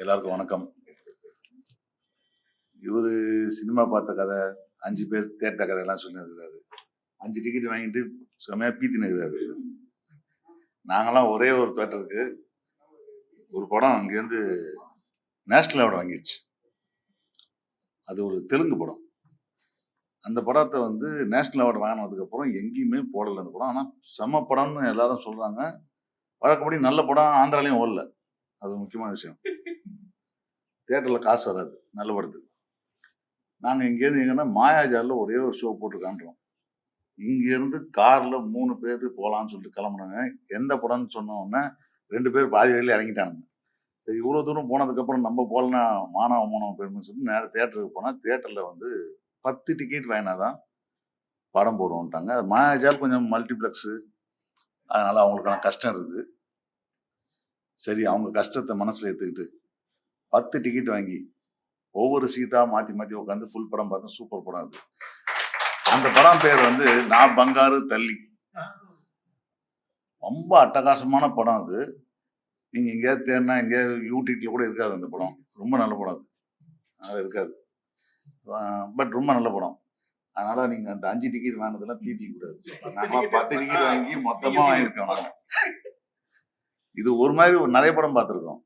எல்லாருக்கும் வணக்கம். இவர் சினிமா பார்த்த கதை அஞ்சு பேர் தேட்ட கதையெல்லாம் சொல்லியிருக்கிறாரு. அஞ்சு டிக்கெட் வாங்கிட்டு செம்மையாக பீத்தி நிற்கிறாரு நாங்கெல்லாம் ஒரே ஒரு தேட்டருக்கு ஒரு படம் அங்கேருந்து நேஷ்னல் அவார்டு வாங்கிடுச்சு. அது ஒரு தெலுங்கு படம். அந்த படத்தை வந்து நேஷ்னல் அவார்டு வாங்கினதுக்கப்புறம் எங்கேயுமே போடலை அந்த படம். ஆனால் செம்ம படம்னு எல்லாரும் சொல்கிறாங்க வழக்கப்படி நல்ல படம் ஆந்திராலையும் ஓடல. அது முக்கியமான விஷயம். தேட்டரில் காசு வராது நல்ல படத்துக்கு. நாங்கள் இங்கேருந்து எங்கன்னா மாயாஜாலில் ஒரே ஒரு ஷோ போட்டு காட்டுறோம் இங்கேருந்து காரில் மூணு பேர் போகலான்னு சொல்லிட்டு கிளம்புனாங்க. எந்த படம்னு சொன்னோன்னே ரெண்டு பேர் பாதி வழியில் இறங்கிட்டானுங்க. சரி இவ்வளோ தூரம் போனதுக்கப்புறம் நம்ம போகலன்னா மானவ மானவ போயிடணும்னு சொல்லிட்டு நேரம் தேட்டருக்கு போனால் தேட்டரில் வந்து பத்து டிக்கெட் வாங்கினாதான் படம் போடுவோன்ட்டாங்க அது மாயாஜால் கொஞ்சம் மல்டிப்ளெக்ஸு அதனால் அவங்களுக்கான கஷ்டம் இருக்குது. சரி அவங்க கஷ்டத்தை மனசில் ஏற்றுக்கிட்டு பத்து டிக்கெட் வாங்கி ஒவ்வொரு சீட்டாக மாற்றி மாற்றி உட்காந்து ஃபுல் படம் பார்த்தா சூப்பர் படம் அது. அந்த படம் பேர் வந்து நான் பங்காரு தள்ளி. ரொம்ப அட்டகாசமான படம் அது. நீங்கள் எங்கேயாவது தேடினா எங்கேயாவது யூடியூப்ல கூட இருக்காது அந்த படம். ரொம்ப நல்ல படம் அது. அது இருக்காது. பட் ரொம்ப நல்ல படம். அதனால நீங்க அந்த அஞ்சு டிக்கெட் வாங்கினதெல்லாம் பீத்திக்க கூடாது. நாங்களாம் பத்து டிக்கெட் வாங்கி மொத்தமா வாங்கியிருக்கோம். இது ஒரு மாதிரி ஒரு நிறைய படம் பார்த்துருக்கோம்.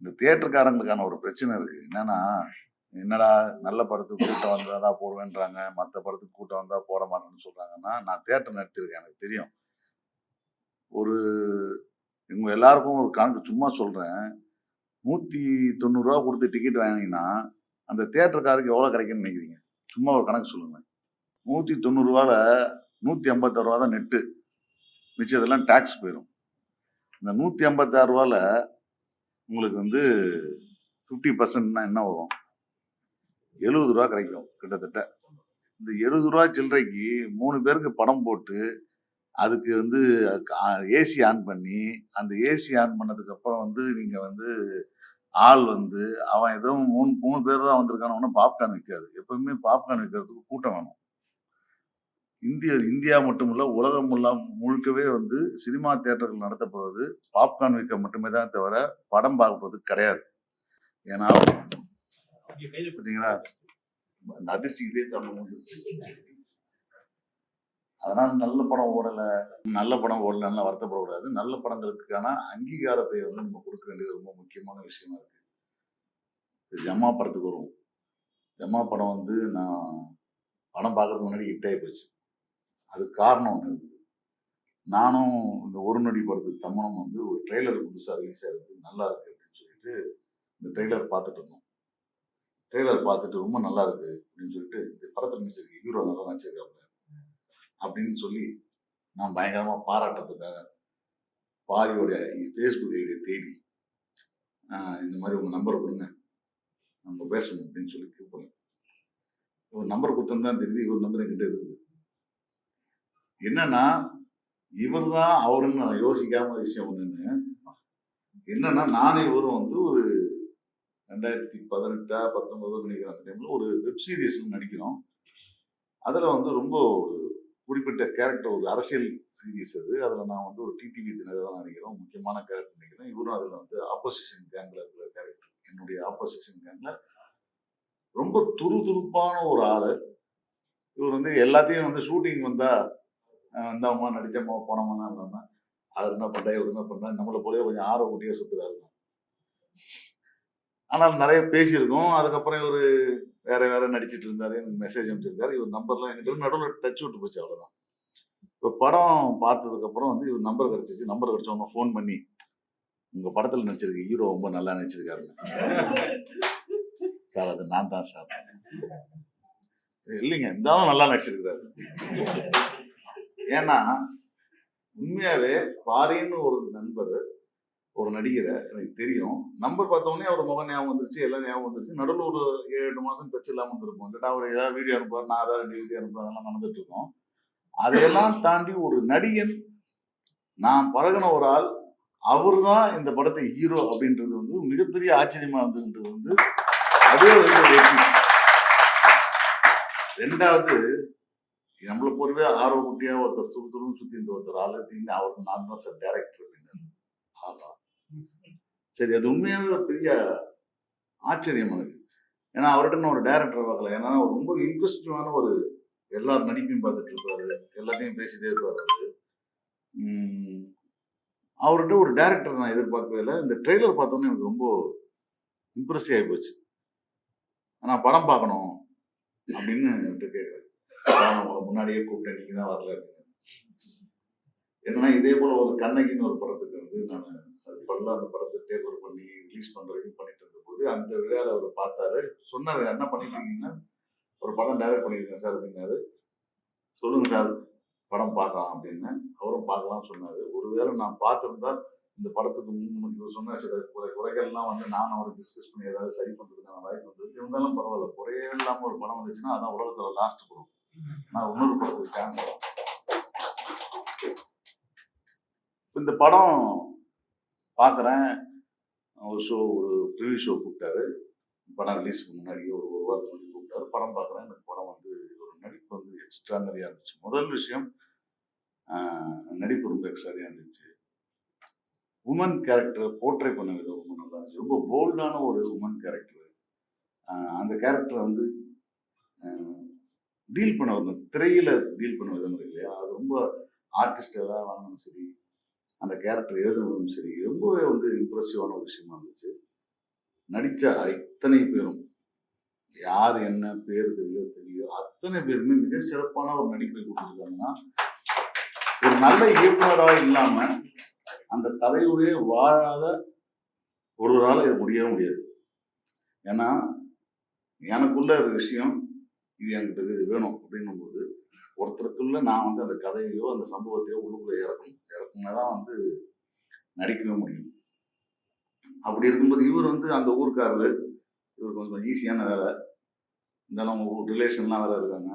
இந்த தியேட்டருக்காரங்களுக்கான ஒரு பிரச்சனை இருக்கு. என்னன்னா என்னடா நல்ல படத்துக்கு கூட்டம் வந்தா தான் போடுவேன்றாங்க மற்ற படத்துக்கு கூட்டம் வந்தா போட மாட்டேன்னு சொல்றாங்கன்னா நான் தியேட்டர் நடத்திருக்கேன் எனக்கு தெரியும். ஒரு இவங்க எல்லாருக்கும் ஒரு கணக்கு சும்மா சொல்றேன். நூத்தி தொண்ணூறுரூவா கொடுத்து டிக்கெட் வாங்கினீங்கன்னா அந்த தியேட்டருக்காருக்கு எவ்வளோ கிடைக்குன்னு நினைக்கிறீங்க? சும்மா ஒரு கணக்கு சொல்லுங்க நூத்தி தொண்ணூறு நூற்றி நூத்தி ஐம்பத்தாறு ரூபா தான் நெட்டு மிச்சதெல்லாம் டேக்ஸ் போயிடும் இந்த நூத்தி ஐம்பத்தாறு ரூபால உங்களுக்கு வந்து ஃபிஃப்டி பர்சன்ட்னா என்ன வரும்? எழுபது ரூபா கிடைக்கும் கிட்டத்தட்ட. இந்த எழுபது ரூபா சில்லறைக்கு மூணு பேருக்கு படம் போட்டு அதுக்கு வந்து ஏசி ஆன் பண்ணி அந்த ஏசி ஆன் பண்ணதுக்கு அப்புறம் வந்து நீங்க வந்து ஆள் வந்து அவன் ஏதோ மூணு மூணு பேர் தான் வந்திருக்கான ஒன்றும் பாப்கார்ன் விற்காது எப்பவுமே பாப்கார்ன் விற்கிறதுக்கு கூட்டம் வேணும். இந்திய இந்தியா மட்டும் உலகம் எல்லாம் முழுக்கவே வந்து சினிமா தியேட்டர்கள் நடத்தப்படுவது பாப்கார்ன் விற்க மட்டுமே தான் தவிர படம் பார்ப்பது கிடையாது. ஏன்னா பார்த்தீங்களா அந்த அதிர்ச்சி இதே தமிழ் அதனால நல்ல படம் ஓடலை நல்ல படம் ஓடலன்னா வருத்தப்படக்கூடாது. நல்ல படங்களுக்கான அங்கீகாரத்தை வந்து நம்ம கொடுக்க வேண்டியது ரொம்ப முக்கியமான விஷயமா இருக்கு. ஜம்மா படத்துக்கு வருவோம். ஜம்மா படம் வந்து நான் படம் பார்க்கறதுக்கு முன்னாடி ஹிட் ஆகி போச்சு. அதுக்கு காரணம் ஒன்று இருக்குது. நானும் இந்த ஒரு நொடி படத்துக்கு தம்மனும் வந்து ஒரு ட்ரெய்லர் புதுசாக ரிலீஸ் ஆகிருக்கு நல்லா இருக்கு அப்படின்னு சொல்லிட்டு இந்த ட்ரெய்லர் பார்த்துட்டு இருந்தோம். ட்ரெய்லர் பார்த்துட்டு ரொம்ப நல்லா இருக்கு அப்படின்னு சொல்லிட்டு இந்த படத்தில் நடிச்சிருக்கு ஹீரோ நல்லா நடிச்சிருக்காப்ல அப்படின்னு சொல்லி நான் பயங்கரமாக பாராட்டத்துக்காக பாரியோடைய ஃபேஸ்புக் ஐடியை தேடி இந்த மாதிரி உங்கள் நம்பர் கொடுங்க. நம்ம பேசணும் அப்படின்னு சொல்லி கூப்பிடுறேன். ஒரு நம்பர் கொடுத்தது தான் தெரியுது இவர் நம்பர் என்கிட்ட இருக்குது என்னன்னா இவர் தான் அவருன்னு நான் யோசிக்காம ஒரு விஷயம் ஒண்ணுன்னு. என்னன்னா நானும் இவரும் வந்து ஒரு ரெண்டாயிரத்தி பதினெட்டா பத்தொன்பது நினைக்கிற அந்த டைம்ல ஒரு வெப் சீரிஸ்ல நடிக்கிறோம். அதுல வந்து ரொம்ப ஒரு குறிப்பிட்ட கேரக்டர் ஒரு அரசியல் சீரிஸ் அது. அதுல நான் வந்து ஒரு டிடிவி தினகரன் நினைக்கிறோம் முக்கியமான கேரக்டர் நினைக்கிறோம் இவரும் அதுல வந்து ஆப்போசிஷன் கேங்ல இருக்கிற கேரக்டர் என்னுடைய ஆப்போசிஷன் கேங்ல ரொம்ப துருதுருப்பான ஒரு ஆளு. இவர் வந்து எல்லாத்தையும் வந்து ஷூட்டிங் வந்தா இந்தம்மா நடிச்சம்மா போனோம்னா இல்லாம அவர் என்ன பண்ணா இவர் என்ன பண்ணா நம்மளை போலயே கொஞ்சம் ஆர்வ கூட்டியே சுத்துறாரு. ஆனால் நிறைய பேசியிருக்கோம். அதுக்கப்புறம் இவர் வேற வேற நடிச்சிட்டு இருந்தாரு எனக்கு மெசேஜ் அனுப்பிச்சிருக்காரு. இவர் நம்பர்லாம் எங்கிட்ட நடுவில் டச் விட்டு போச்சு அவ்வளோதான் இப்போ படம் பார்த்ததுக்கப்புறம் வந்து இவர் நம்பர் கிடச்சிச்சு நம்பர் கிடைச்சவங்க ஃபோன் பண்ணி உங்கள் படத்தில் நடிச்சிருக்கு ஹீரோ ரொம்ப நல்லா நடிச்சிருக்காருன்னு. சார் அது நான் தான் சார். இல்லைங்க இருந்தாலும் நல்லா நடிச்சிருக்கிறாரு. ஏன்னா உண்மையாவே பாரின்னு ஒரு நண்பர் ஒரு நடிகரை எனக்கு தெரியும். நம்பர் பார்த்தோன்னே அவர் முகம் ஞாபகம் வந்துருச்சு எல்லாம் ஞாபகம் வந்துருச்சு. நடுவில் ஒரு ஏழு எட்டு மாசம் டச் இல்லாமல் வந்திருப்போம் இல்லாட்டா அவர் ஏதாவது வீடியோ அனுப்புவார் நான் ஏதாவது ரெண்டு வீடியோ அனுப்புவேன் அதெல்லாம் நடந்துட்டு இருக்கோம். அதையெல்லாம் தாண்டி ஒரு நடிகன் நான் பழகின ஒரு ஆள் அவர் தான் இந்த படத்தை ஹீரோ அப்படின்றது வந்து மிகப்பெரிய ஆச்சரியமா இருந்ததுன்றது வந்து அதே ஒரு வெற்றி ரெண்டாவது நம்மளை போலவே ஆர்வ குட்டியா ஒருத்தர் துரு துருன்னு சுத்தி இந்த ஒருத்தர் ஆளு அவருக்கு நான் தான் சார் டைரக்டர் அப்படின்னு ஆமா. சரி அது உண்மையாவே ஒரு பெரிய ஆச்சரியம் எனக்கு. ஏன்னா அவர்கிட்ட நான் ஒரு டைரக்டர் பார்க்கல ஏன்னா ரொம்ப இன்ட்ரெஸ்டிவான ஒரு எல்லார் நடிப்பையும் பார்த்துட்டு இருப்பாரு. எல்லாத்தையும் பேசிட்டே இருப்பாரு அவரு. அவர்கிட்ட ஒரு டேரக்டர் நான் எதிர்பார்க்கவே இல்லை. இந்த ட்ரெய்லர் பார்த்தோன்னே எனக்கு ரொம்ப இம்ப்ரெஸ் ஆகி போச்சு. ஆனால் படம் பார்க்கணும். அப்படின்னு என்கிட்ட கேட்குறேன் உங்களை முன்னாடியே கூப்பிட்டேன் நீங்க தான் வரல அப்படின்னு. என்னன்னா இதே போல ஒரு கண்ணகின்னு ஒரு படத்துக்கு வந்து நான் அது பண்ணல அந்த படத்தை டேபிள் பண்ணி ரிலீஸ் பண்றதுக்கு இது பண்ணிட்டு இருந்த போது அந்த விழாவில் அவர் பார்த்தாரு. சொன்னாரு என்ன பண்ணிருக்கீங்கன்னா ஒரு படம் டைரக்ட் பண்ணியிருக்கேன் சார் அப்படின்னாரு. சொல்லுங்க சார் படம் பார்க்கலாம் அப்படின்னு. அவரும் பார்க்கலாம்னு சொன்னாரு. ஒருவேளை நான் பார்த்திருந்தா இந்த படத்துக்கு முன் இவர் சொன்ன சில குறை குறைகள்லாம் வந்து நான் அவரை டிஸ்கஸ் பண்ணி ஏதாவது சரி பண்றதுக்கான வாய்ப்பு வந்தது. இருந்தாலும் பரவாயில்ல குறையே இல்லாமல் ஒரு படம் வந்துச்சுன்னா அதான் உலகத்தோட லாஸ்ட் படம். நான் இன்னொரு படத்துக்கு சான்ஸ் இந்த படம் பார்க்குறேன் ஒரு ஷோ ஒரு ப்ரிவியூ ஷோ கூப்பிட்டாரு. படம் ரிலீஸ்க்கு முன்னாடி ஒரு ஒரு வாரத்துக்கு முன்னாடி கூப்பிட்டாரு. படம் பார்க்குறேன் எனக்கு படம் வந்து ஒரு நடிப்பு வந்து எக்ஸ்ட்ரானரியாக இருந்துச்சு. முதல் விஷயம் நடிப்பு ரொம்ப எக்ஸ்ட்ரானரியாக இருந்துச்சு. உமன் கேரக்டர் போர்ட்ரே பண்ண விதம் ரொம்ப நல்லா இருந்துச்சு. ரொம்ப போல்டான ஒரு உமன் கேரக்டர் அந்த கேரக்டரை வந்து டீல் பண்ண விதம் திரையில டீல் பண்ண விதம் இல்லையா? அது ரொம்ப ஆர்டிஸ்டெல்லாம் வாங்கினாலும் சரி அந்த கேரக்டர் எழுதுனதும் சரி ரொம்பவே வந்து இம்ப்ரெசிவான ஒரு விஷயமா இருந்துச்சு. நடித்த அத்தனை பேரும் யார் என்ன பேர் தெரியோ தெரியோ அத்தனை பேருமே மிக சிறப்பான ஒரு நடிப்பை கொடுத்துருக்காங்கன்னா ஒரு நல்ல இயக்குனராக இல்லாம அந்த கதையுடைய வாழாத ஒருவரால் இது முடியவே முடியாது. ஏன்னா எனக்குள்ள ஒரு விஷயம் இது என்கிட்ட இது வேணும் அப்படின்னும் போது ஒருத்தருக்குள்ள நான் வந்து அந்த கதையோ அந்த சம்பவத்தையோ உள்ளுக்குள்ள இறக்கணும். இறக்குனா தான் வந்து நடிக்கவே முடியும். அப்படி இருக்கும்போது இவர் வந்து அந்த ஊருக்காரரு இவர் கொஞ்சம் ஈஸியான வேலை. இருந்தாலும் அவங்க ரிலேஷன்லாம் வேற இருக்காங்க.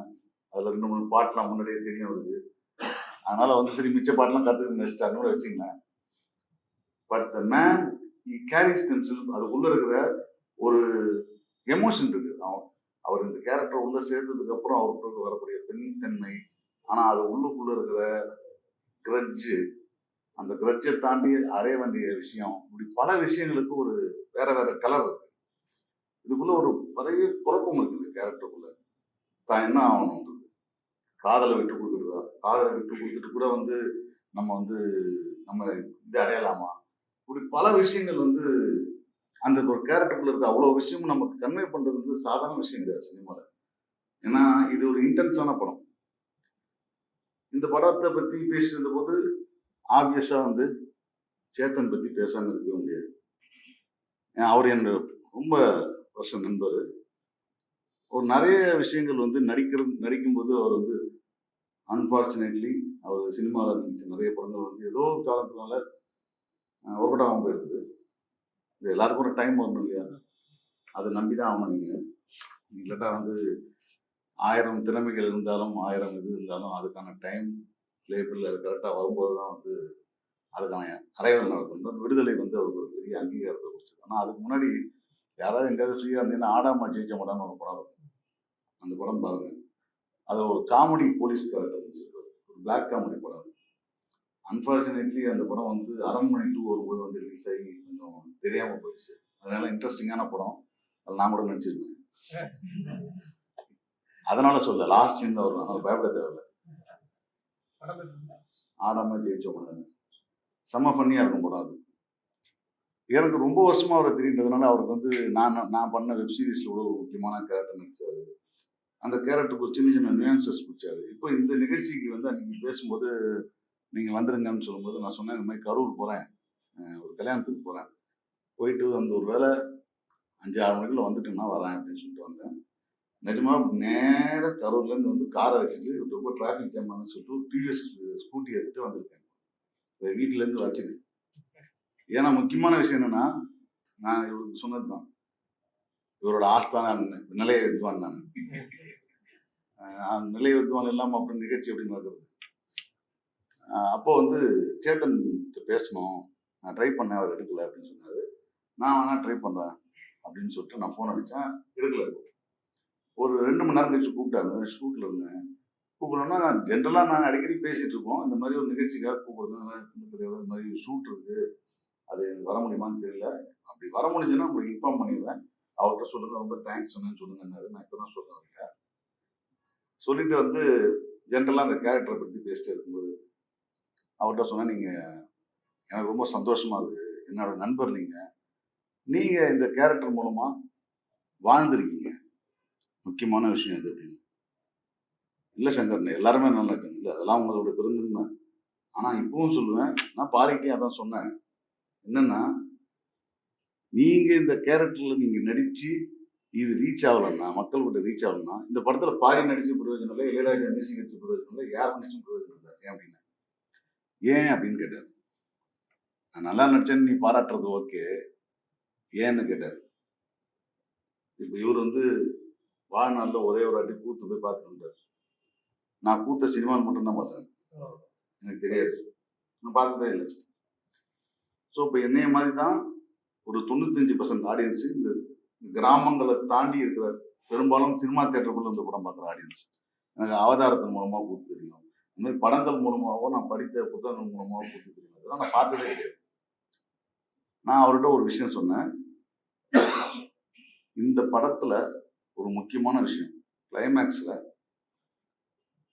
அதில் ரெண்டு மூணு பாட்டுலாம் முன்னாடியே தெரியும் அவருக்கு. அதனால வந்து சரி மிச்ச பாட்டெலாம் கற்றுக்க நினைச்சிட்டாருன்னு கூட வச்சுங்களேன் but the man he carries themselves அதுக்குள்ளே இருக்கிற ஒரு எமோஷன் இருக்கு. அவன் அவர் இந்த கேரக்டர் உள்ள சேர்த்ததுக்கு அப்புறம் அவருக்கு வரக்கூடிய பெண் தன்மை ஆனா அது உள்ளுக்குள்ள இருக்கிற கிரட்ஜு அந்த கிரட்ஜை தாண்டி அடைய வேண்டிய விஷயம். இப்படி பல விஷயங்களுக்கு ஒரு வேற வேற கலர் இருக்கு இதுக்குள்ள ஒரு நிறைய குழப்பம் இருக்குது கேரக்டருக்குள்ள தான் என்ன ஆகணுன்றது? காதலை விட்டு கொடுக்குறதா? காதலை விட்டு கொடுத்துட்டு கூட வந்து நம்ம வந்து நம்ம இது அடையலாமா? இப்படி பல விஷயங்கள் வந்து அந்த ஒரு கேரக்டருக்குள்ள இருக்க அவ்வளோ விஷயமும் நமக்கு கன்வே பண்றது வந்து சாதாரண விஷயம் கிடையாது சினிமாவில் ஏன்னா இது ஒரு இன்டென்ஸான படம். இந்த படத்தை பத்தி பேசியிருந்த போது ஆப்வியஸா வந்து சேத்தன் பத்தி பேசாம இருக்கவே முடியாது. ஏன் அவர் என் ரொம்ப வருஷம் நண்பர். ஒரு நிறைய விஷயங்கள் வந்து நடிக்கிற நடிக்கும்போது அவர் வந்து அன்பார்ச்சுனேட்லி அவர் சினிமாவில் நடிச்ச நிறைய படங்கள் வந்து ஏதோ ஒரு காலத்தினால ஒர்க் அவுட் ஆகாமல் போயிருக்குது இது எல்லாருக்கும் ஒரு டைம் வரணும் இல்லையா? அதை நம்பி தான் ஆகணும் நீங்கள் இல்லாட்டா வந்து ஆயிரம் திறமைகள் இருந்தாலும் ஆயிரம் இது இருந்தாலும் அதுக்கான டைம் லேபிள் அது கரெக்டாக வரும்போது தான் வந்து அதுக்கான அரைவல் நடக்கும். விடுதலை வந்து அவருக்கு ஒரு பெரிய அங்கீகாரத்தை கொடுத்துருக்கு ஆனால் அதுக்கு முன்னாடி யாராவது எங்கேயாவது ஃப்ரீயாக இருந்தீங்கன்னா ஆடாம ஜெயிச்ச மாட்டான்னு ஒரு படம் இருக்கும். அந்த படம் பாருங்க. அது ஒரு காமெடி போலீஸ் கேரக்டர் ஒரு பிளாக் காமெடி படம். அன்ஃபார்ச்சுனேட்லி அந்த படம் வந்து அரண்மனை டூ வரும்போது வந்து ரிலீஸ் ஆகி கொஞ்சம் தெரியாமல் போயிடுச்சு. அதனால இன்ட்ரெஸ்டிங்கான படம். அதில் நான் கூட நினச்சிருக்கேன் அதனால சொல்ல லாஸ்ட் சீன் தான் வரும் அதனால பயப்பட தேவையில்ல. ஆடாம ஜெயிச்ச படம் செம்ம ஃபன்னியாக இருக்கும் படம் அது. எனக்கு ரொம்ப வருஷமாக அவரை தெரியுன்றதுனால அவருக்கு வந்து நான் நான் பண்ண வெப் சீரிஸில் கூட ஒரு முக்கியமான கேரக்டர் நினச்சாரு அந்த கேரக்டருக்கு ஒரு சின்ன சின்ன நியூன்சஸ் பிடிச்சாரு இப்போ இந்த நிகழ்ச்சிக்கு வந்து அன்னைக்கு பேசும்போது நீங்க வந்துருங்கன்னு சொல்லும்போது நான் சொன்னேன் இந்த மாதிரி கரூர் போறேன். ஒரு கல்யாணத்துக்கு போறேன். போயிட்டு அந்த ஒரு வேளை அஞ்சு ஆறு மணிக்குள்ள வந்துட்டேன்னா வரேன் அப்படின்னு சொல்லிட்டு வந்தேன். நிஜமா நேராக கரூர்ல இருந்து வந்து காரை வச்சுட்டு ரொம்ப டிராஃபிக் ஜாம் ஆனு சொல்லிட்டு டிவிஎஸ் ஸ்கூட்டி எடுத்துட்டு வந்திருக்கேன். வீட்டிலேருந்து வீட்டுல இருந்து வச்சுட்டு. ஏன்னா முக்கியமான விஷயம் என்னன்னா நான் இவருக்கு சொன்னது தான். இவரோட ஆஸ்தான நிலைய வித்வான் நான். நிலைய வித்வான் இல்லாம அப்படி நிகழ்ச்சி அப்படின்னு நடக்கிறது? அப்போது அப்போ வந்து சேத்தன் பேசணும். நான் ட்ரை பண்ணேன் அவர் எடுக்கல அப்படின்னு சொன்னாரு. நான் வேணா ட்ரை பண்ணுறேன் அப்படின்னு சொல்லிட்டு நான் ஃபோன் அடித்தேன் எடுக்கல ஒரு ரெண்டு மணி நேரம் கழிச்சு கூப்பிட்டாங்க ஷூட்டில் இருந்தேன். கூப்பிடணும்னா நான் ஜென்ரலாக நான் அடிக்கடி பேசிகிட்டு இருக்கோம் இந்த மாதிரி ஒரு நிகழ்ச்சிக்காக கூப்பிடுறேன் இந்த தெரியாது இந்த மாதிரி ஷூட் இருக்குது அது எனக்கு வர முடியுமான்னு தெரியல. அப்படி வர முடிஞ்சுன்னா உங்களுக்கு இன்ஃபார்ம் பண்ணிடுவேன் அவர்கிட்ட சொல்லுங்கள் ரொம்ப தேங்க்ஸ் சொன்னேன்னு சொல்லுங்கன்னாரு. நான் இப்போ தான் சொல்றேன் சொல்லிட்டு வந்து ஜென்ரலாக அந்த கேரக்டரை பற்றி பேசிட்டு இருக்கும்போது அவர்கிட்ட சொன்னேன் நீங்கள் எனக்கு ரொம்ப சந்தோஷமாக இருக்குது என்னோட நண்பர் நீங்கள் நீங்கள் இந்த கேரக்டர் மூலமாக வாழ்ந்துருக்கீங்க. முக்கியமான விஷயம் இது அப்படின்னு. இல்லை சங்கர் எல்லாருமே நல்லா இருக்காங்க. இல்லை அதெல்லாம் உங்களோட பெருந்தன்மை ஆனால் இப்பவும் சொல்லுவேன். நான் பாரிக்கிட்டே அதான் சொன்னேன். என்னன்னா நீங்கள் இந்த கேரக்டரில் நீங்கள் நடித்து இது ரீச் ஆகலன்னா மக்கள்கிட்ட ரீச் ஆகலன்னா இந்த படத்தில் பாரி நடிச்சு பிரயோஜனம் இல்லை இளையராஜா மியூசிக் நடிச்சு பிரயோஜனம் இல்லை யார் நடிச்சும் பிரயோஜனம் இல்லை ஏன் அப்படின்னு. ஏன் அப்படின்னு கேட்டார். நான் நல்லா நடிச்சேன்னு நீ பாராட்டுறது ஓகே. ஏன்னு கேட்டார். இப்போ இவர் வந்து வாழ்நாளில் ஒரே ஒரு வாட்டி கூத்து போய் பார்த்துட்டு நான் கூத்த சினிமாவில் மட்டும்தான் பார்த்தேன். எனக்கு தெரியாது. நான் பார்த்ததே இல்லை. ஸோ இப்போ என்னைய மாதிரி தான் ஒரு தொண்ணூத்தஞ்சு பர்சன்ட் ஆடியன்ஸ் இந்த கிராமங்களை தாண்டி இருக்கிற பெரும்பாலும் சினிமா தேட்டருக்குள்ள இந்த படம் பார்க்குற ஆடியன்ஸ் எனக்கு அவதாரத்தின் மூலமாக கூத்து தெரியும். இந்த மாதிரி படங்கள் மூலமாகவோ நான் படித்த புத்தகங்கள் மூலமாகவோ கூத்து அதெல்லாம் நான் பார்த்ததே கிடையாது. நான் அவர்கிட்ட ஒரு விஷயம் சொன்னேன். இந்த படத்துல ஒரு முக்கியமான விஷயம். கிளைமேக்ஸ்ல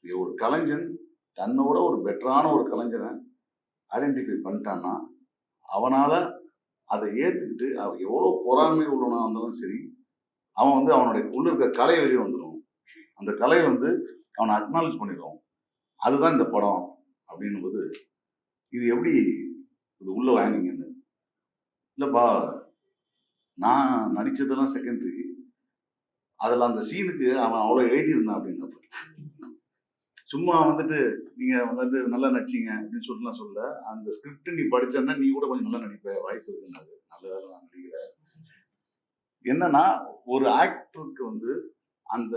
ஒரு கலைஞன் தன்னோட ஒரு பெட்டரான ஒரு கலைஞனை ஐடென்டிஃபை பண்ணிட்டான்னா அவனால அதை ஏத்துக்கிட்டு அவன் எவ்வளவு பொறாமை உள்ளவனா இருந்தாலும் சரி அவன் வந்து அவனுடைய உள்ள இருக்க கலை வெளியே வந்துடும் அந்த கலை வந்து அவனை அக்னாலேஜ் பண்ணிடுவான் அதுதான் இந்த படம் அப்படின்னும் போது இது எப்படி இது உள்ள வாங்கினீங்கன்னு? இல்லைப்பா நான் நடித்ததெல்லாம் செகண்டரி அதில் அந்த சீனுக்கு அவன் அவ்வளோ எழுதியிருந்தான் அப்படின்னப்ப சும்மா வந்துட்டு நீங்கள் வந்து நல்லா நடிச்சிங்க அப்படின்னு சொல்லலாம் சொல்ல அந்த ஸ்கிரிப்ட் நீ படித்தன்னா நீ கூட கொஞ்சம் நல்லா நடிப்ப வாய்ப்பு இருக்குன்னாரு நல்ல வேலை நான் நடிக்கிறேன். என்னன்னா ஒரு ஆக்டருக்கு வந்து அந்த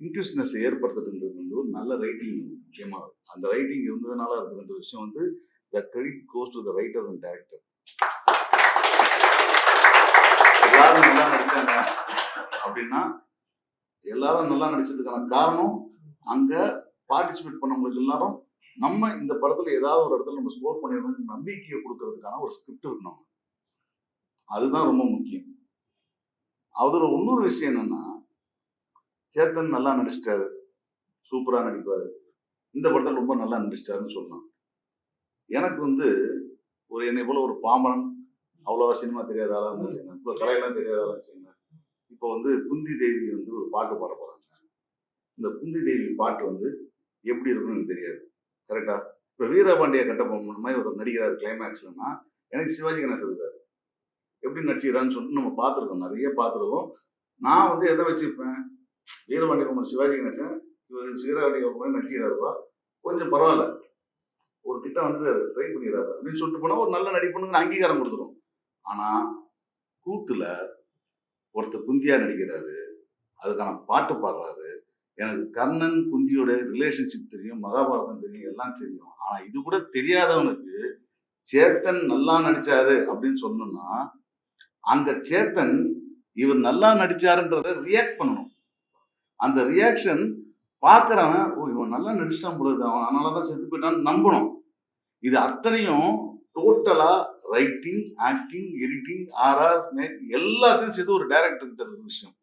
இன்க்யூஸ்னஸ் ஏற்படுத்துறதுன்றது வந்து ஒரு நல்ல ரைட்டிங் முக்கியமாக அந்த ரைட்டிங் இருந்ததுனால இருக்குதுன்ற விஷயம் வந்து the credit goes to the writer and director எல்லாரும் நல்லா நடிச்சாங்க அப்படின்னா எல்லாரும் நல்லா நடிச்சதுக்கான காரணம் அங்க பார்ட்டிசிபேட் பண்ணவங்களுக்கு எல்லாரும் நம்ம இந்த படத்துல ஏதாவது ஒரு இடத்துல நம்ம ஸ்கோர் பண்ணிடணும்னு நம்பிக்கையை கொடுக்கறதுக்கான ஒரு ஸ்கிரிப்ட் இருக்கணும் அதுதான் ரொம்ப முக்கியம். அதுல இன்னொரு விஷயம் என்னன்னா சேத்தன் நல்லா நடிச்சிட்டாரு. சூப்பராக நடிப்பார். இந்த படத்தில் ரொம்ப நல்லா நடிச்சிட்டாருன்னு சொல்லலாம். எனக்கு வந்து ஒரு என்னை போல ஒரு பாம்பன் அவ்வளோவா சினிமா தெரியாத ஆளாக இருந்துச்சுங்க இப்போ கலையெல்லாம் தெரியாத ஆளாக இருந்துச்சுங்க இப்போ வந்து குந்தி தேவி வந்து ஒரு பாட்டு பாட போகிறாங்க இந்த குந்தி தேவி பாட்டு வந்து எப்படி இருக்கும்னு எனக்கு தெரியாது. கரெக்டாக இப்போ வீரபாண்டிய கட்டபொம்மன் மாதிரி ஒரு நடிக்கிறார் கிளைமேக்ஸ்லன்னா எனக்கு சிவாஜி கணேசன் இருக்கார். எப்படி நடிச்சுக்கிறான்னு சொல்லிட்டு நம்ம பார்த்துருக்கோம். நிறைய பார்த்துருக்கோம். நான் வந்து எதை வச்சுருப்பேன் வீரபாண்டிய குமார் சிவாஜி கணேசன் இவர் வீரபாண்டிய பொம்மன் கொஞ்சம் பரவாயில்ல. ஒரு கிட்ட வந்து ட்ரை பண்ணிடுறாரு. அப்படின்னு சொல்லிட்டு போனால் ஒரு நல்ல நடிப்புன்னு அங்கீகாரம் கொடுத்துரும். ஆனால் கூத்துல ஒருத்தர் குந்தியா நடிக்கிறாரு. அதுக்கான பாட்டு பாடுறாரு. எனக்கு கர்ணன் குந்தியோட ரிலேஷன்ஷிப் தெரியும் மகாபாரதம் தெரியும் எல்லாம் தெரியும். ஆனால் இது கூட தெரியாதவனுக்கு சேத்தன் நல்லா நடிச்சாரு அப்படின்னு சொன்னோம்னா அந்த சேத்தன் இவர் நல்லா நடிச்சாருன்றத ரியாக்ட் பண்ணணும். அந்த ரியாக்ஷன் பார்க்குறவன் ஓ இவன் நல்லா நடிச்சிட்டான் பொழுது அவன் அதனால தான் செத்து போயிட்டான்னு நம்பணும். இது அத்தனையும் டோட்டலாக ரைட்டிங் ஆக்டிங் எடிட்டிங் ஆர்ஆர் எல்லாத்தையும் சேர்த்து ஒரு டைரக்டர் கிட்ட விஷயம்.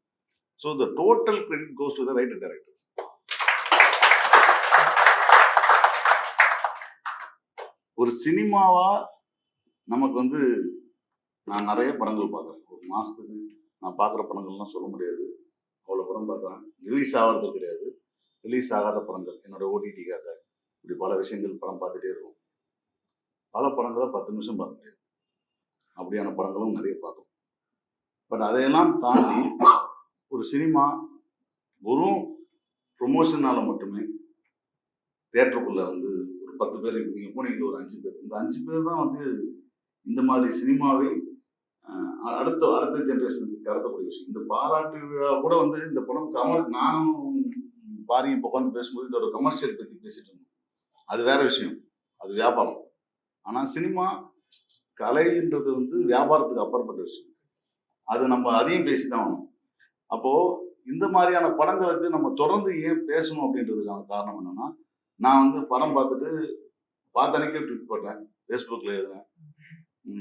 So the total credit goes to the writer director ஒரு சினிமாவா நமக்கு வந்து நான் நிறைய படங்கள் பார்க்குறேன். ஒரு மாதத்துக்கு நான் பார்க்குற படங்கள்லாம் சொல்ல முடியாது. அவ்வளோ படம் பார்க்குறேன் ரிலீஸ் ஆகிறது கிடையாது. ரிலீஸ் ஆகாத படங்கள். என்னோட ஓடிடிக்காக இப்படி பல விஷயங்கள் படம் பார்த்துட்டே இருக்கும் பல படங்களை பத்து நிமிஷம் பார்க்க முடியாது. அப்படியான படங்களும் நிறைய பார்க்கும் பட் அதையெல்லாம் தாண்டி ஒரு சினிமா வெறும் ப்ரொமோஷனால் மட்டுமே தேட்டருக்குள்ளே வந்து ஒரு பத்து பேர் நீங்கள் போனீங்க ஒரு அஞ்சு பேர். இந்த அஞ்சு பேர் தான் வந்து இந்த மாதிரி சினிமாவை அடுத்த அடுத்த ஜென்ரேஷனுக்கு கடத்தக்கூடிய விஷயம். இந்த பாராட்டு விழா கூட வந்து இந்த படம் கமல் நானும் பாரியும் இப்போ உட்காந்து பேசும்போது இதோட கமர்ஷியல் பத்தி பேசிட்டு இருந்தோம். அது வேற விஷயம். அது வியாபாரம். ஆனா சினிமா கலைன்றது வந்து வியாபாரத்துக்கு அப்பாற்பட்ட விஷயம். அது நம்ம அதையும் பேசிதான் ஆகணும். அப்போ இந்த மாதிரியான படங்களுக்கு நம்ம தொடர்ந்து ஏன் பேசணும் அப்படின்றதுக்கான காரணம் என்னன்னா நான் வந்து படம் பார்த்துட்டு பார்த்தனைக்கே ட்விட் போட்டேன். ஃபேஸ்புக்கில் எழுதினேன்.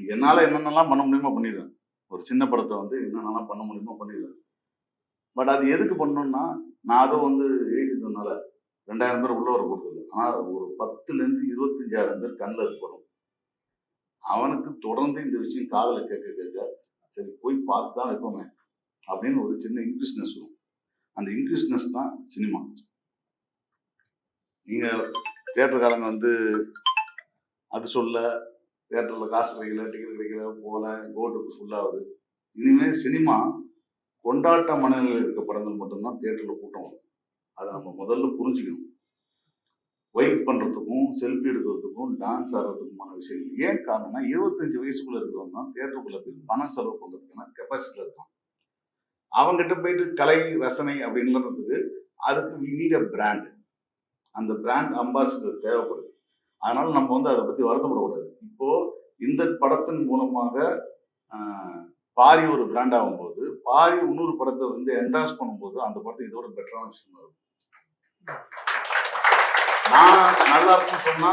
என்னால் என்னென்னலாம் பண்ண முடியுமோ பண்ணிடுவேன். ஒரு சின்ன படத்தை வந்து என்னென்னலாம் பண்ண முடியுமோ பண்ணிடலாம். பட் அது எதுக்கு பண்ணணும்னா நான் அதை வந்து எழுதிட்டதுனால ரெண்டாயிரம் பேர் உள்ள வர கொடுத்தது ஆனால் ஒரு பத்துலேருந்து இருபத்தஞ்சாயிரம் பேர் கண்ணில் இருக்கணும் அவனுக்கு தொடர்ந்து இந்த விஷயம் காதில் கேட்க கேட்க சரி போய் பார்த்து தான் வைப்போமே அப்படின்னு ஒரு சின்ன இன்க்ரீஸ்னஸ் வரும். அந்த இன்க்ரீஸ்னஸ் தான் சினிமா. நீங்கள் தேட்டருக்காரங்க வந்து அது சொல்ல தேட்டரில் காசு கிடைக்கல டிக்கெட் கிடைக்கல போகல கோட்டுக்கு ஃபுல்லாகுது இனிமேல் சினிமா கொண்டாட்ட மனநிலையில் இருக்க படங்கள் மட்டும்தான் தேட்டரில் கூட்டம் வரும். அதை நம்ம முதல்ல புரிஞ்சுக்கணும். வைப் பண்ணுறதுக்கும் செல்ஃபி எடுக்கிறதுக்கும் டான்ஸ் ஆடுறதுக்குமான விஷயங்கள். ஏன் காரணம்னா இருபத்தஞ்சு வயசுக்குள்ளே இருக்கிறவங்க தான் தேட்டருக்குள்ள போய் பணம் செலவு பண்ணுறதுக்கான கெப்பாசிட்டியில் இருக்கான் அவங்ககிட்ட போயிட்டு கலை ரசனை அப்படின்றதுக்கு அதுக்கு வி நீட் அ பிராண்ட் அந்த பிராண்ட் அம்பாசிடர் தேவைப்படுது. அதனால் நம்ம வந்து அதை பற்றி வருத்தப்படக்கூடாது. இப்போ இந்த படத்தின் மூலமாக பாரி ஒரு பிராண்ட் ஆகும்போது பாரி இன்னொரு படத்தை வந்து என்டாஸ் பண்ணும்போது அந்த படத்தை இதோட பெட்டரான விஷயமா இருக்கும் நான் நல்லா இருக்குன்னு சொன்னா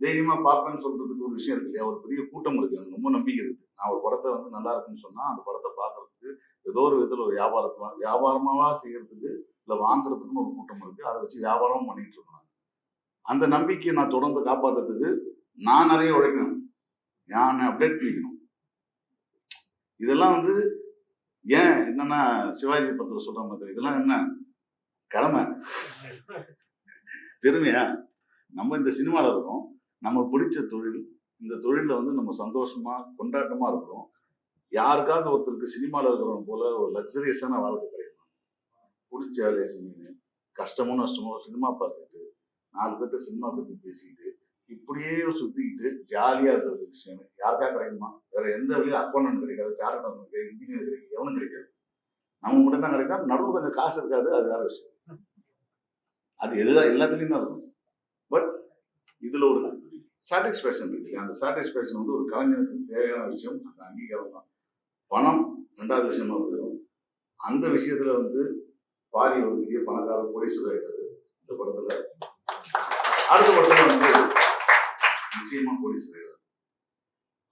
தைரியமா பார்ப்பேன்னு சொல்றதுக்கு ஒரு விஷயம் இருக்கு இல்லையா? ஒரு பெரிய கூட்டம் இருக்கு. எனக்கு ரொம்ப நம்பிக்கை இருக்கு. நான் ஒரு படத்தை வந்து நல்லா இருக்குன்னு சொன்னா அந்த படத்தை பார்க்கறதுக்கு ஏதோ ஒரு விதத்துல ஒரு வியாபாரத்துவா வியாபாரமாவா செய்யறதுக்கு இல்ல வாங்குறதுக்குன்னு ஒரு கூட்டம் இருக்கு. அதை வச்சு வியாபாரமும் பண்ணிட்டு இருக்கோம் அந்த நம்பிக்கையை நான் தொடர்ந்து காப்பாத்துறதுக்கு நான் நிறைய உழைக்கணும். நான் அப்டேட் பண்ணிக்கணும். இதெல்லாம் வந்து ஏன் என்னன்னா சிவாஜி படத்துல சொல்ற மாதிரி இதெல்லாம் என்ன கடமை? பெருமையா? நம்ம இந்த சினிமாவில் இருக்கோம். நம்ம பிடிச்ச தொழில் இந்த தொழிலில் வந்து நம்ம சந்தோஷமா கொண்டாட்டமா இருக்கிறோம். யாருக்காவது ஒருத்தருக்கு சினிமாவில் இருக்கிறவங்க போல ஒரு லக்ஸரியஸான வாழ்க்கை கிடைக்கும். பிடிச்ச வேலையை செஞ்சு கஷ்டமோ நஷ்டமோ சினிமா பார்த்துட்டு நாலு பேர்கிட்ட சினிமா பற்றி பேசிக்கிட்டு இப்படியே சுற்றிக்கிட்டு ஜாலியாக இருக்கிறது விஷயம். யாருக்கா கிடைக்குமா? வேற எந்த வழியும் அக்கௌண்ட் கிடைக்காது சார்ட் கிடைக்காது இன்ஜினியர் கிடைக்காது எவனும் கிடைக்காது. நம்ம மட்டும் தான் கிடைக்கும் நடுவில் கொஞ்சம் காசு இருக்காது அது வேற விஷயம். அது எதுதான் எல்லாத்துலேயும் தான் இருக்கும். பட் இதில் ஒரு சாட்டிஸ்ஃபேக்ஷன் இருக்கு அந்த சாட்டிஸ்ஃபேக்ஷன் வந்து ஒரு கலைஞனுக்கு தேவையான விஷயம் அந்த அங்கீகாரம் தான். பணம் ரெண்டாவது விஷயமா போயிடும். அந்த விஷயத்துல வந்து பாரி ஒரு பெரிய பணக்கார போலீஸ் ஆயிட்டாரு. இந்த படத்துல. அடுத்த படத்துல வந்து நிச்சயமா போலீஸ்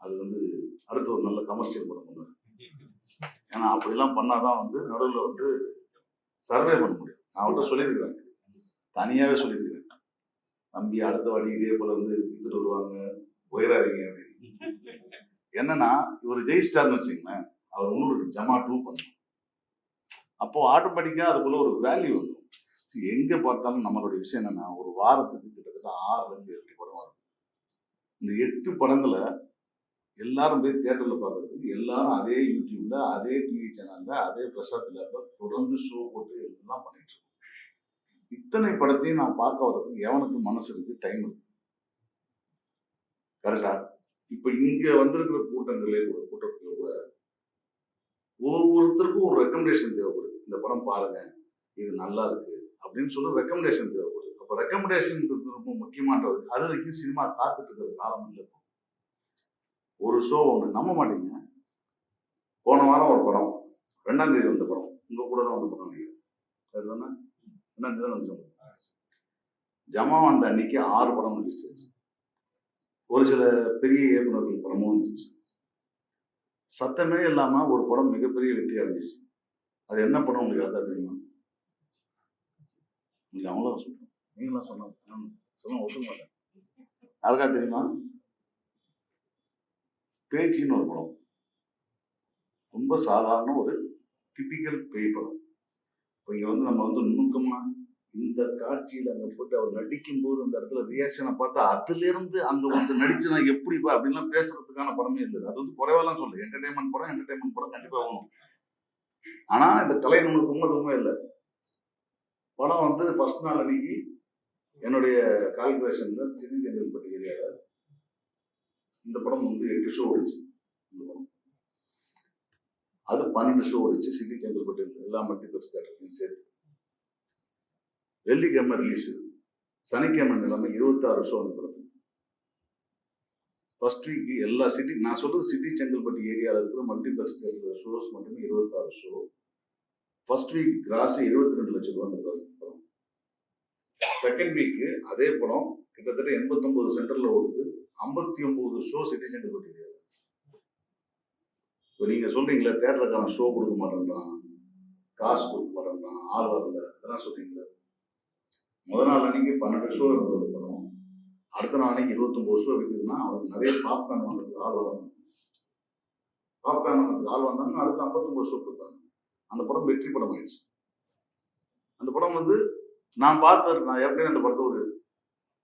அது வந்து அடுத்த ஒரு நல்ல கமர்ஷியல் படம் பண்ணுவார் ஏன்னா அப்படிலாம் பண்ணாதான் வந்து நடுவில் வந்து சர்வே பண்ண முடியும். நான் அவர்கிட்ட சொல்லியிருக்கிறேன். தனியாவே சொல்லியிருக்கிறேன். தம்பி அடுத்த வாட்டி இதே போல வந்து வித்துட்டு வருவாங்க. உயராதிங்க அப்படின்னு. என்னன்னா இவர் ஜெயிஸ்டார்னு வச்சுங்களேன் அவர் இன்னொரு ஜமா டூ பண்ணும் அப்போ ஆட்டோமேட்டிக்காக அதுக்குள்ள ஒரு வேல்யூ வந்துடும் எங்க பார்த்தாலும் நம்மளுடைய விஷயம் என்னன்னா ஒரு வாரத்துக்கு கிட்டத்தட்ட ஆறுல இருந்து இந்த எட்டு படங்களை எல்லாரும் போய் தியேட்டர்ல பார்க்கறது எல்லாரும் அதே யூடியூப்ல அதே டிவி சேனல்ல அதே பிரசாத் லேப்ல தொடர்ந்து ஷோ போட்டு எல்லாம் பண்ணிட்டு இருக்கோம். இத்தனை படத்தையும் நான் பார்க்க வர்றதுக்கு எவனுக்கு மனசு இருக்கு? டைம் இருக்கு. கரெக்டா இப்ப இங்க வந்திருக்கிற கூட்டங்களே கூட கூட்டத்தில் கூட ஒவ்வொருத்தருக்கும் ஒரு ரெக்கமெண்டேஷன் தேவைப்படுது. இந்த படம் பாருங்க இது நல்லா இருக்கு அப்படின்னு சொல்லி ரெக்கமெண்டேஷன் தேவைப்படுது. அப்ப ரெக்கமெண்டேஷன் ரொம்ப முக்கியமானது அது வரைக்கும் சினிமா காத்துட்டு இருக்கிற காலம் இல்லை இப்போ. ஒரு ஷோ ஒன்று நம்ப மாட்டீங்க. போன வாரம் ஒரு படம் ரெண்டாம் தேதி வந்த படம் உங்க கூட தான் வந்த படம் நினைக்கிறேன். ரெண்டாம் தேதி தான் வந்து ஜமா வந்த அன்னைக்கு ஆறு படம் ஆச்சு ஒரு சில பெரிய இயக்குனர்கள் படமும் வந்துச்சு. சத்தமே இல்லாம ஒரு படம் மிகப்பெரிய வெற்றி அடைஞ்சிச்சு. அது என்ன படம் உங்களுக்கு யாருக்கா தெரியுமா? உங்களுக்கு அவங்கள சொல்றேன் நீங்களாம் சொன்ன சொல்ல ஒத்துக்க மாட்டேன் அழகா தெரியுமா? பேச்சின்னு ஒரு படம். ரொம்ப சாதாரண ஒரு டிபிக்கல் பேய் படம். இப்போ இங்கே வந்து நம்ம வந்து நுணுக்கமா இந்த காட்சியில் அங்கே போட்டு அவர் நடிக்கும் போது அந்த இடத்துல ரியாக்ஷனை பார்த்தா அதுலேருந்து அங்கே வந்து நடிச்சு நான் எப்படிப்பா அப்படின்லாம் பேசுறதுக்கான படமே இல்லை. அது வந்து குறைவெல்லாம் சொல்லு என்டர்டைன்மெண்ட் படம் என்டர்டைன்மெண்ட் படம் கண்டிப்பாக வரும். ஆனால் இந்த கலை நுணுக்கமும் அதுவுமே இல்லை. படம் வந்து ஃபர்ஸ்ட் நாள் அன்னைக்கு என்னுடைய கால்குலேஷன்ல திருநெல்வேலிப்பட்டி ஏரியாவில் இந்த படம் வந்து எட்டு ஷோ ஓடிச்சு. இந்த படம். அது பன்னெண்டு ஷோ ஓடிச்சு. சிட்டி செங்கல்பட்டு எல்லா மல்டிபிளக்ஸ் தேட்டர்லையும் சேர்த்து. வெள்ளிக்கிழமை ரிலீஸ் இது. சனிக்கிழமை நிலைமை இருபத்தாறு ஷோ அந்த படத்துக்கு ஃபர்ஸ்ட் வீக் எல்லா சிட்டி நான் சொல்றது சிட்டி செங்கல்பட்டு ஏரியாவில் இருக்கிற மல்டிபிளக்ஸ் தேட்டர் ஷோஸ் மட்டுமே இருபத்தாறு ஷோ ஃபர்ஸ்ட் வீக் கிராஸ் இருபத்தி ரெண்டு லட்சம் ரூபா அந்த படம். செகண்ட் வீக்கு அதே படம் கிட்டத்தட்ட எண்பத்தொன்பது சென்டர்ல ஓடுது. ஐம்பத்தி ஒன்பது ஷோ சிட்டி சென்டர் இப்போ நீங்க சொல்றீங்களே தேட்டருக்கான ஷோ கொடுக்க மாட்டேன்றான் காசு கொடுக்க மாட்டேன்றான் ஆள் வரல அதெல்லாம் சொல்றீங்களே. முத நாள் அன்னைக்கு பன்னெண்டு ஷோ இருந்தது ஒரு படம். அடுத்த நாள் அன்னைக்கு இருபத்தொம்பது ஷோ விற்குதுன்னா அவருக்கு நிறைய பாப்கார்ன் வாங்குறதுக்கு ஆள் வராங்க. பாப்கார்ன் வாங்குறதுக்கு ஆள் வந்தாங்க அடுத்து ஐம்பத்தொம்போது ஷோ கொடுத்தாங்க அந்த படம் வெற்றி படம் ஆயிடுச்சு அந்த படம் வந்து நான் பார்த்து நான் ஏற்கனவே அந்த படத்தை ஒரு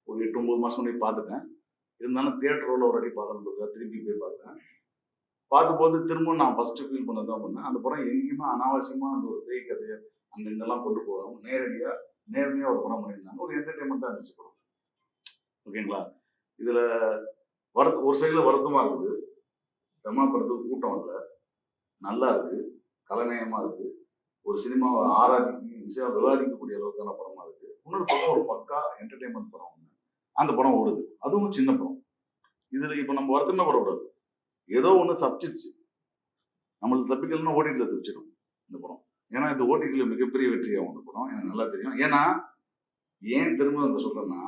ஒரு எட்டு ஒன்பது மாதம் முன்னாடி பார்த்துட்டேன். இருந்தாலும் தியேட்டரோட ஒரு அடி பார்க்கணும் திருப்பி போய் பார்த்தேன். பார்க்கும்போது திரும்ப நான் ஃபர்ஸ்ட் ஃபீல் பண்ணது தான் பண்ணேன் அந்த படம் எங்கேயுமே அனாவசியமாக அந்த ஒரு பேய் கதையை அந்த இதெல்லாம் கொண்டு போகாமல் நேரடியாக நேர்மையாக ஒரு படம் பண்ணியிருந்தாங்க. ஒரு என்டர்டைன்மெண்ட்டாக இருந்துச்சு படம். ஓகேங்களா இதில் வர ஒரு சைடில் வருத்தமாக இருக்குது. செம்மா படத்துக்கு கூட்டம் இல்லை நல்லா இருக்குது கலநயமாக இருக்குது ஒரு சினிமாவை ஆராதிக்க விஷயம் விவாதிக்கக்கூடிய அளவுக்கான படம் இன்னொரு படம் ஒரு பக்கா என்டர்டைன்மெண்ட் படம் ஒண்ணு. அந்த படம் ஓடுது. அதுவும் சின்ன படம். இதுல இப்ப நம்ம வருத்தமே படக்கூடாது ஏதோ ஒண்ணு தப்பிச்சிருச்சு. நம்மளுக்கு தப்பிக்கலன்னா ஓடிட்டில் தப்பிச்சிடும் இந்த படம். ஏன்னா இந்த ஓடிடியில் மிகப்பெரிய வெற்றியாகும் இந்த படம். எனக்கு நல்லா தெரியும். ஏன்னா ஏன் திரும்ப வந்து சொல்றேன்னா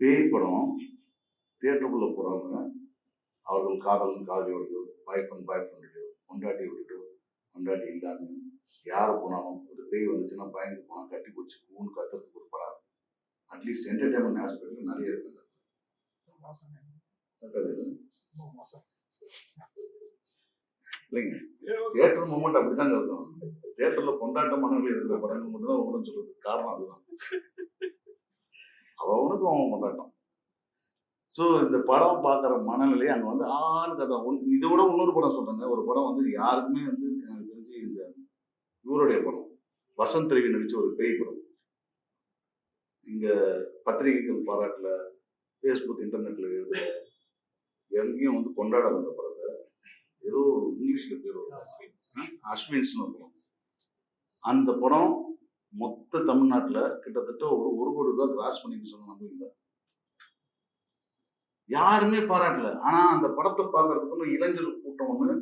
பேய் படம் தியேட்டருக்குள்ள போறவங்க அவர்கள் காதலன் காதலியோடையோ பாய் ஃப்ரெண்ட் பாய் ஃப்ரெண்டையோ கொண்டாட்டி விட்டுட்டோ கொண்டாட்டி இல்லாமல் யார் போனாலும் பேய் வந்துச்சுன்னா பயந்து போனா கட்டி பிடிச்சி கூண்டு கத்துறதுக்கு ஒரு படம். அட்லீஸ்ட் என்டர்டைன்மெண்ட் ஆஸ்பெக்ட்ல நிறைய இருக்கு அந்த. இல்லைங்க. தியேட்டர் மூமெண்ட் அப்படிதாங்க இருக்கும். தியேட்டர்ல கொண்டாட்ட மனநிலை இருக்கிற படங்கள் மட்டும் தான் ஓடுன்னு சொல்றதுக்கு காரணம் அதுதான். அவனுக்கும் அவன் கொண்டாட்டம் ஸோ இந்த படம் பார்க்குற மனநிலை அங்கே வந்து ஆண் கதை இதை விட இன்னொரு படம் சொல்றேங்க. ஒரு படம் வந்து யாருக்குமே வந்து எனக்கு தெரிஞ்சு இந்த இவருடைய படம். வசந்த் ரவி நடிச்ச ஒரு பேய் படம். இங்க பத்திரிகைகள் பாராட்டல ஃபேஸ்புக் இன்டர்நெட்ல எழுதுல எங்கேயும் வந்து கொண்டாடல அந்த படத்தை ஏதோ இங்கிலீஷ்ல பேர் அஸ்வின்ஸ்னு ஒரு படம். அந்த படம் மொத்த தமிழ்நாட்டுல கிட்டத்தட்ட ஒரு ஒரு கோடி ரூபாய் கிராஸ் பண்ணிட்டு சொன்ன நம்புவீங்க யாருமே பாராட்டல. ஆனா அந்த படத்தை பார்க்கறதுக்குள்ள இளைஞர் கூட்டம் ஒண்ணு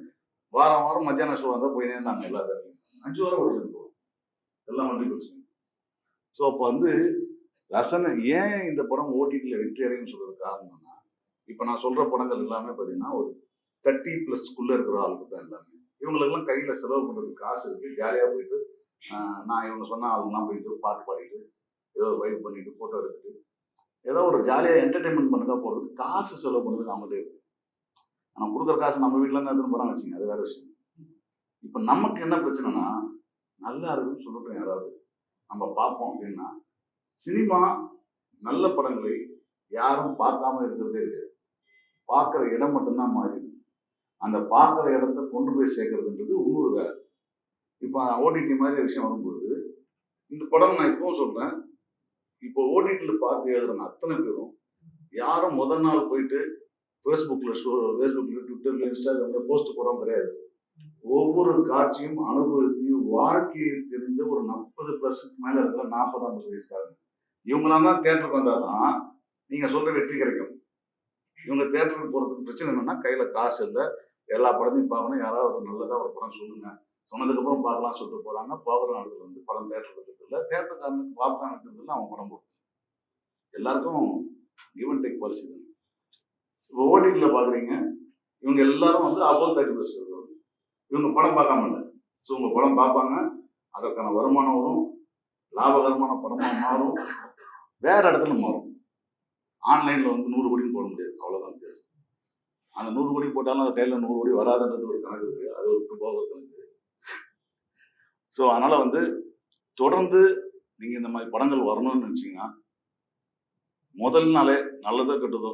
வாரம் வாரம் மத்தியான ஷோ வந்தா போயினே இருந்தாங்க எல்லா இடத்துலயும். அஞ்சு வாரம் படிச்சிருக்கோம் எல்லாம் வண்டி படிச்சு ஸோ அப்போ வந்து ரசனை ஏன் இந்த படம் ஓடிடியில் வெற்றி அடையும் சொல்றது காரணம்னா இப்போ நான் சொல்ற படங்கள் எல்லாமே பார்த்தீங்கன்னா ஒரு தேர்ட்டி ப்ளஸ்க்குள்ள இருக்கிற ஆளுக்கு தான் எல்லாமே. இவங்களுக்கெல்லாம் கையில் செலவு பண்ணுறதுக்கு காசு இருக்கு. ஜாலியாக போயிட்டு நான் இவங்க சொன்ன ஆளுங்கலாம் போயிட்டு பாட்டு பாடிட்டு ஏதோ வைப் பண்ணிட்டு ஃபோட்டோ எடுத்துட்டு ஏதோ ஒரு ஜாலியாக என்டர்டைன்மெண்ட் பண்ணுறதா போகிறதுக்கு காசு செலவு பண்ணுறதுக்கு அவங்கள்ட்ட இருக்கு. ஆனால் கொடுக்குற காசு நம்ம வீட்டில் இருந்து எடுத்துன்னு போகிறாங்க வச்சுங்க அது வேற விஷயம். இப்போ நமக்கு என்ன பிரச்சனைனா நல்லா இருக்குன்னு சொல்லட்டும் யாராவது நம்ம பார்ப்போம் அப்படின்னா சினிமா நல்ல படங்களை யாரும் பார்க்காம இருக்கிறதே கிடையாது. பார்க்குற இடம் மட்டும்தான் மாறி அந்த பார்க்குற இடத்த கொண்டு போய் சேர்க்கறதுன்றது இன்னொரு வேலை. இப்போ ஓடிடி மாதிரி விஷயம் வரும்போது இந்த படம் நான் இப்பவும் சொல்றேன். இப்போ ஓடிடியில் பார்த்து எழுதுறேன் அத்தனை பேரும் யாரும் முதல் நாள் போயிட்டு ஃபேஸ்புக்கில் ஷோ ஃபேஸ்புக்கில் ட்விட்டரில் இன்ஸ்டாகிராமில் போஸ்ட் போகிறோம் கிடையாது. ஒவ்வொரு காட்சியும் அனுபவித்து வாழ்க்கையை தெரிந்த ஒரு நாற்பது ப்ளஸ்க்கு மேல இருக்கிற நாற்பது ஐம்பது வயசுக்காரங்க. இவங்களாம் தான் தேட்டருக்கு வந்தாதான் நீங்க சொல்ற வெற்றி கிடைக்கும். இவங்க தேட்டருக்கு போறதுக்கு பிரச்சனை என்னன்னா கையில காசு இல்லை. எல்லா படத்தையும் பார்க்கணும். யாராவது நல்லதா ஒரு படம் சொல்லுங்க. சொன்னதுக்கு அப்புறம் பார்க்கலாம் சொல்லிட்டு போறாங்க. போகிற இடத்துல வந்து படம் தேட்டருக்கு இருக்கிறது இல்லை. தேட்டருக்காரனுக்கு பாப்கார்ன் இருக்கிறது இல்லை. அவன் படம் போடுறது எல்லாருக்கும் ஈவன் டேக் பாலிசி தான். இப்போ ஓடிடியில் பார்க்குறீங்க இவங்க எல்லாரும் வந்து அபோவ் தேர்ட்டி ப்ளஸ் இவங்க படம் பார்க்காம இல்லை. ஸோ உங்க படம் பார்ப்பாங்க. அதற்கான வருமானம் வரும். லாபகரமான படமாக மாறும். வேற இடத்துல மாறும். ஆன்லைன்ல வந்து நூறு கோடின்னு போட முடியாது. அவ்வளோதான் வித்தியாசம். அந்த நூறு கோடி போட்டாலும் அந்த கையில் நூறு கோடி வராதுன்றது ஒரு கணக்கு இருக்கு. அது ஒரு போக கணக்கு. ஸோ அதனால வந்து தொடர்ந்து நீங்க இந்த மாதிரி படங்கள் வரணும்னு நினைச்சீங்கன்னா முதல் நாளே நல்லதோ கெட்டதோ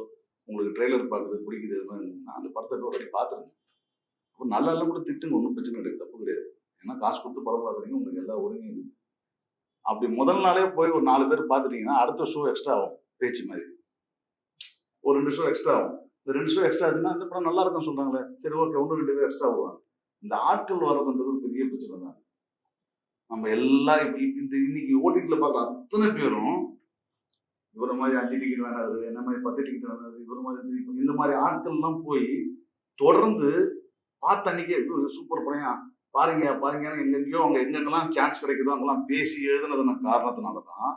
உங்களுக்கு ட்ரெய்லர் பார்க்குறது பிடிக்குது இருந்ததுன்னா அந்த படத்தை ஒரு வாட்டி பார்த்துருங்க. அப்போ நல்லா எல்லாம் கூட திட்டுங்க ஒன்றும் பிரச்சனை கிடையாது தப்பு கிடையாது. ஏன்னா காசு கொடுத்து படம் பார்க்குறீங்க உங்களுக்கு எல்லா உரிமையும் இருக்கு. அப்படி முதல் நாளே போய் ஒரு நாலு பேர் பார்த்துட்டீங்கன்னா அடுத்த ஷோ எக்ஸ்ட்ரா ஆகும் பேச்சு மாதிரி. ஒரு ரெண்டு ஷோ எக்ஸ்ட்ரா ஆகும். இந்த ரெண்டு ஷோ எக்ஸ்ட்ரா ஆச்சுன்னா அந்த படம் நல்லா இருக்கும்னு சொல்றாங்களே சரி ஓகே ஒன்று ரெண்டு பேர் எக்ஸ்ட்ரா வருவாங்க இந்த ஆட்கள் வரதுன்றது பெரிய பிரச்சனை தான். நம்ம எல்லா இந்த இன்னைக்கு ஓடிடியில் பார்க்குற அத்தனை பேரும் இவர மாதிரி அஞ்சு டிக்கெட் வேணாது என்ன மாதிரி பத்து டிக்கெட் வேணாது இவர மாதிரி இந்த மாதிரி ஆட்கள்லாம் போய் தொடர்ந்து பார்த்த அன்னைக்கே சூப்பர் படையா பாருங்க பாருங்கன்னு எங்கெங்கயோ அவங்க எங்கெங்கெல்லாம் சான்ஸ் கிடைக்குதோ அங்கெல்லாம் பேசி எழுதுனதுன காரணத்தினால தான்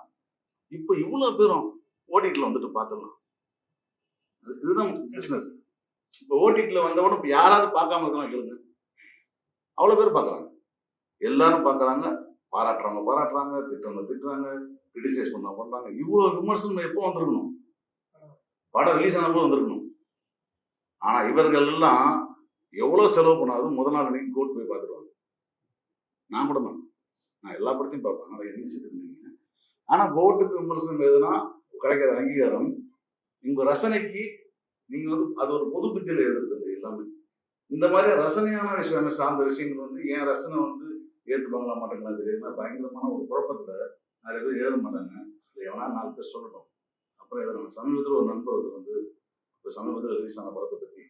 இப்போ இவ்வளோ பேரும் ஓடிட்டில் வந்துட்டு பார்த்துடலாம் அது- இதுதான் பிஸ்னஸ் இப்போ ஓடிட்டில் வந்தவொடனே இப்போ யாராவது பார்க்காம இருக்கலாம் கேளுங்க. அவ்வளோ பேர் பார்க்குறாங்க எல்லாரும் பார்க்குறாங்க பாராட்டுறாங்க பாராட்டுறாங்க திட்டுறவங்க திட்டுறாங்க கிரிட்டிசைஸ் பண்ண பண்ணுறாங்க இவ்வளோ விமர்சனம் எப்போ வந்திருக்கணும்? படம் ரிலீஸ் ஆனப்போ வந்திருக்கணும். ஆனால் இவர்கள் எல்லாம் எவ்வளோ செலவு பண்ணாலும் முதல் நாள் அன்னைக்கு கோர்ட் போய் பார்த்துருவாங்க. நான் கூட தான். நான் எல்லா படத்தையும் பார்ப்பேன். ஆனால் என்ன இருந்தீங்க ஆனால் கோர்ட்டுக்கு விமர்சனம் எதுனா கிடைக்கிற அங்கீகாரம். உங்கள் ரசனைக்கு நீங்கள் வந்து அது ஒரு பொது புத்தியில் எழுதுறது எல்லாமே. இந்த மாதிரி ரசனையான விஷயம் சார்ந்த விஷயங்கள் வந்து என் ரசனை வந்து ஏற்றுப்பாங்களா மாட்டாங்களா தெரியாது நான் பயங்கரமான ஒரு குழப்பத்தில் நிறைய பேர் எழுத மாட்டாங்க. இல்லை எவனா நாலு பேர் சொல்லட்டும். அப்புறம் எழுதுறாங்க சமீபத்தில் ஒரு நண்பர் வந்து இப்போ சமீபத்தில் ரிலீஸ் ஆன படத்தை பற்றி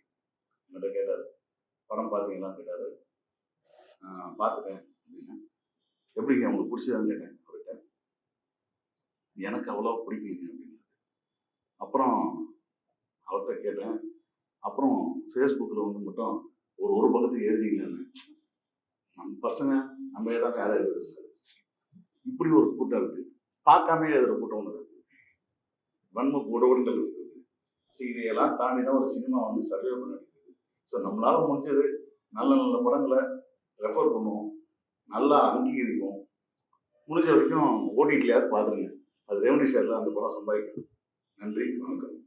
என்கிட்ட கேட்டார். படம் பார்த்தீங்களான்னு கேட்டார். பார்த்துட்டேன் அப்படின்னு. எப்படிங்க உங்களுக்கு பிடிச்சதான்னு கேட்டேன் அவர்கிட்ட. எனக்கு அவ்வளோ பிடிக்குங்க அப்படின்னு. அப்புறம் அவர்கிட்ட கேட்டேன். அப்புறம் ஃபேஸ்புக்கில் வந்து மட்டும் ஒரு ஒரு பக்கத்துக்கு எழுதுனீங்கன்னு நம்ம பசங்க நம்ம தான் வேற எழுதுறது இப்படி ஒரு கூட்டம் இருக்கு. பார்க்காம எழுதுகிற கூட்டம் ஒன்று வன்மை வன்ம உடவுகள் இருக்குது. ஸோ இதையெல்லாம் தாண்டி தான் ஒரு சினிமா வந்து சர்வே பண்ணிருக்குது ஸோ நம்மளால முடிஞ்சது நல்ல நல்ல படங்களை ரெஃபர் பண்ணுவோம். நல்லா அங்கீகரிப்போம். முடிஞ்ச வரைக்கும் ஓடிடிலையாவது பார்த்துருங்க. அது ரெவன்யூ ஷேரில் அந்த படம் சம்பாதிக்கும். நன்றி வணக்கம்.